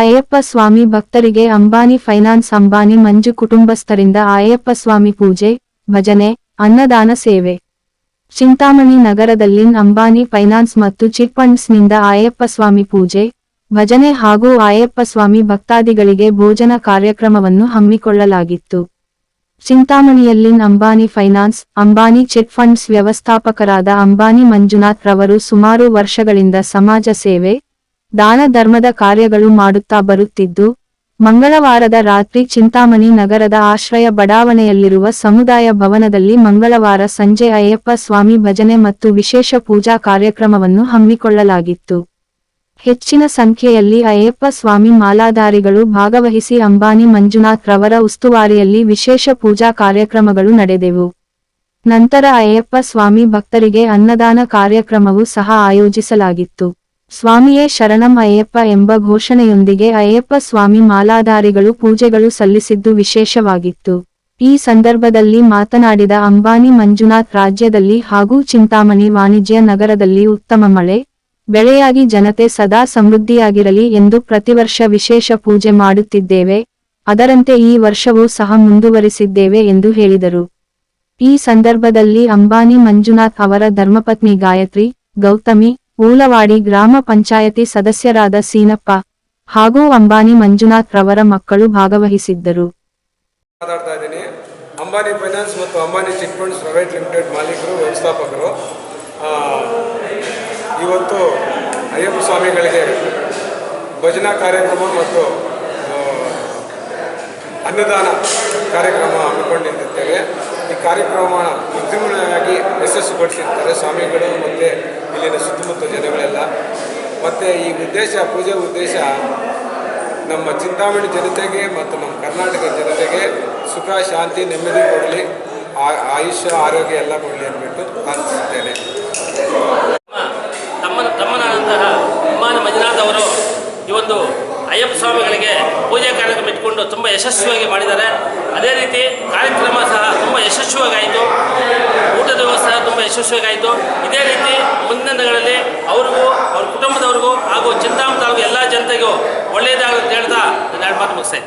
ಅಯ್ಯಪ್ಪ ಸ್ವಾಮಿ ಭಕ್ತರಿಗೆ ಅಂಬಾನಿ ಫೈನಾನ್ಸ್, ಅಂಬಾನಿ ಮಂಜು ಕುಟುಂಬಸ್ಥರಿಂದ ಅಯ್ಯಪ್ಪ ಸ್ವಾಮಿ ಪೂಜೆ, ಭಜನೆ, ಅನ್ನದಾನ ಸೇವೆ. ಚಿಂತಾಮಣಿ ನಗರದಲ್ಲಿ ಅಂಬಾನಿ ಫೈನಾನ್ಸ್ ಮತ್ತು ಚಿಟ್ ಫಂಡ್ಸ್ನಿಂದ ಅಯ್ಯಪ್ಪ ಸ್ವಾಮಿ ಪೂಜೆ, ಭಜನೆ ಹಾಗೂ ಅಯ್ಯಪ್ಪ ಸ್ವಾಮಿ ಭಕ್ತಾದಿಗಳಿಗೆ ಭೋಜನ ಕಾರ್ಯಕ್ರಮವನ್ನು ಹಮ್ಮಿಕೊಳ್ಳಲಾಗಿತ್ತು. ಚಿಂತಾಮಣಿಯಲ್ಲಿ Ambani finance, Ambani chit funds ವ್ಯವಸ್ಥಾಪಕರಾದ Ambani Manjunath ರವರು ಸುಮಾರು ವರ್ಷಗಳಿಂದ ಸಮಾಜ ಸೇವೆ ದಾನ ಧರ್ಮದ ಕಾರ್ಯಗಳು ಮಾಡುತ್ತಾ ಬರುತ್ತಿದ್ದು, ಮಂಗಳವಾರದ ರಾತ್ರಿ ಚಿಂತಾಮಣಿ ನಗರದ ಆಶ್ರಯ ಬಡಾವಣೆಯಲ್ಲಿರುವ ಸಮುದಾಯ ಭವನದಲ್ಲಿ ಮಂಗಳವಾರ ಸಂಜೆ ಅಯ್ಯಪ್ಪ ಸ್ವಾಮಿ ಭಜನೆ ಮತ್ತು ವಿಶೇಷ ಪೂಜಾ ಕಾರ್ಯಕ್ರಮವನ್ನು ಹಮ್ಮಿಕೊಳ್ಳಲಾಗಿತ್ತು. ಹೆಚ್ಚಿನ ಸಂಖ್ಯೆಯಲ್ಲಿ ಅಯ್ಯಪ್ಪ ಸ್ವಾಮಿ ಮಾಲಾಧಾರಿಗಳು ಭಾಗವಹಿಸಿ ಅಂಬಾನಿ ಮಂಜುನಾಥ್ ರವರ ಉಸ್ತುವಾರಿಯಲ್ಲಿ ವಿಶೇಷ ಪೂಜಾ ಕಾರ್ಯಕ್ರಮಗಳು ನಡೆದೆವು. ನಂತರ ಅಯ್ಯಪ್ಪ ಸ್ವಾಮಿ ಭಕ್ತರಿಗೆ ಅನ್ನದಾನ ಕಾರ್ಯಕ್ರಮವೂ ಸಹ ಆಯೋಜಿಸಲಾಗಿತ್ತು. ಸ್ವಾಮಿಯೇ ಶರಣಂ ಅಯ್ಯಪ್ಪ ಎಂಬ ಘೋಷಣೆಯೊಂದಿಗೆ ಅಯ್ಯಪ್ಪ ಸ್ವಾಮಿ ಮಾಲಾಧಾರಿಗಳು ಪೂಜೆಗಳು ಸಲ್ಲಿಸಿದ್ದು ವಿಶೇಷವಾಗಿತ್ತು. ಈ ಸಂದರ್ಭದಲ್ಲಿ ಮಾತನಾಡಿದ ಅಂಬಾನಿ ಮಂಜುನಾಥ್ ರಾಜ್ಯದಲ್ಲಿ ಹಾಗೂ ಚಿಂತಾಮಣಿ ವಾಣಿಜ್ಯ ನಗರದಲ್ಲಿ ಉತ್ತಮ ಮಳೆ, ಬೆಳೆಯಾಗಿ ಜನತೆ ಸದಾ ಸಮೃದ್ಧಿಯಾಗಿರಲಿ ಎಂದು ಪ್ರತಿವರ್ಷ ವಿಶೇಷ ಪೂಜೆ ಮಾಡುತ್ತಿದ್ದೇವೆ. ಅದರಂತೆ ಈ ವರ್ಷವೂ ಸಹ ಮುಂದುವರಿಸಿದ್ದೇವೆ ಎಂದು ಹೇಳಿದರು. ಈ ಸಂದರ್ಭದಲ್ಲಿ ಅಂಬಾನಿ ಮಂಜುನಾಥ್ ಅವರ ಧರ್ಮಪತ್ನಿ ಗಾಯತ್ರಿ, ಗೌತಮಿ ಊಲವಾಡಿ ಗ್ರಾಮ ಪಂಚಾಯತಿ ಸದಸ್ಯರಾದ ಸೀನಪ್ಪ ಹಾಗೂ ಅಂಬಾನಿ ಮಂಜುನಾಥ್ ರವರ ಮಕ್ಕಳು ಭಾಗವಹಿಸಿದ್ದರು. ಅಂಬಾನಿ ಫೈನಾನ್ಸ್ ಮತ್ತು Ambani chit funds private limited ಮಾಲೀಕರು, ವ್ಯವಸ್ಥಾಪಕರು. ಇವತ್ತು ಅಯ್ಯಪ್ಪ ಸ್ವಾಮಿಗಳಿಗೆ ಭಜನಾ ಕಾರ್ಯಕ್ರಮ ಮತ್ತು ಅನ್ನದಾನ ಕಾರ್ಯಕ್ರಮ ಹಮ್ಮಿಕೊಂಡಿದ್ದೇವೆ. ಈ ಕಾರ್ಯಕ್ರಮ ವಿಜೃಂಭಣೆಯಾಗಿ ಯಶಸ್ಸುಪಡಿಸಿರ್ತಾರೆ ಸ್ವಾಮಿಗಳು ಮತ್ತು ಇಲ್ಲಿನ ಸುತ್ತಮುತ್ತ ಜನಗಳೆಲ್ಲ. ಮತ್ತು ಈ ಉದ್ದೇಶ, ಪೂಜೆ ಉದ್ದೇಶ ನಮ್ಮ ಚಿಂತಾಮಣಿ ಜನತೆಗೆ ಮತ್ತು ನಮ್ಮ ಕರ್ನಾಟಕ ಜನತೆಗೆ ಸುಖ, ಶಾಂತಿ, ನೆಮ್ಮದಿ ಕೊಡಲಿ ಆಯುಷ್ಯ, ಆರೋಗ್ಯ ಎಲ್ಲ ಕೊಡಲಿ ಅಂದ್ಬಿಟ್ಟು ತಮ್ಮ ತಮ್ಮನಾದಂತಹ ಮಂಜುನಾಥ್ ಅವರು ಈ ಒಂದು ಅಯ್ಯಪ್ಪ ಸ್ವಾಮಿಗಳಿಗೆ ಪೂಜೆ ಕಾರ್ಯಕ್ರಮ ಇಟ್ಕೊಂಡು ತುಂಬ ಯಶಸ್ವಿಯಾಗಿ ಮಾಡಿದ್ದಾರೆ. ಅದೇ ರೀತಿ ಕಾರ್ಯಕ್ರಮ ಸಹ ತುಂಬ ಯಶಸ್ವಿಯಾಗಿ ಆಯಿತು ಊಟದ ವ್ಯವಸ್ಥೆ ತುಂಬ ಯಶಸ್ವಿಯಾಗಾಯಿತು. ಇದೇ ರೀತಿ ಮುಂದಿನ ದಿನಗಳಲ್ಲಿ ಅವ್ರಿಗೂ, ಅವ್ರ ಕುಟುಂಬದವ್ರಿಗೂ ಹಾಗೂ ಚಿಂತಾಮಣಿ ತಾಲೂಕು ಎಲ್ಲ ಜನತೆಗೂ ಒಳ್ಳೆಯದಾಗಲಿ ಅಂತ ಹೇಳ್ತಾ ನಾನು ಮಾತು ಮುಗಿಸ್ತೇನೆ.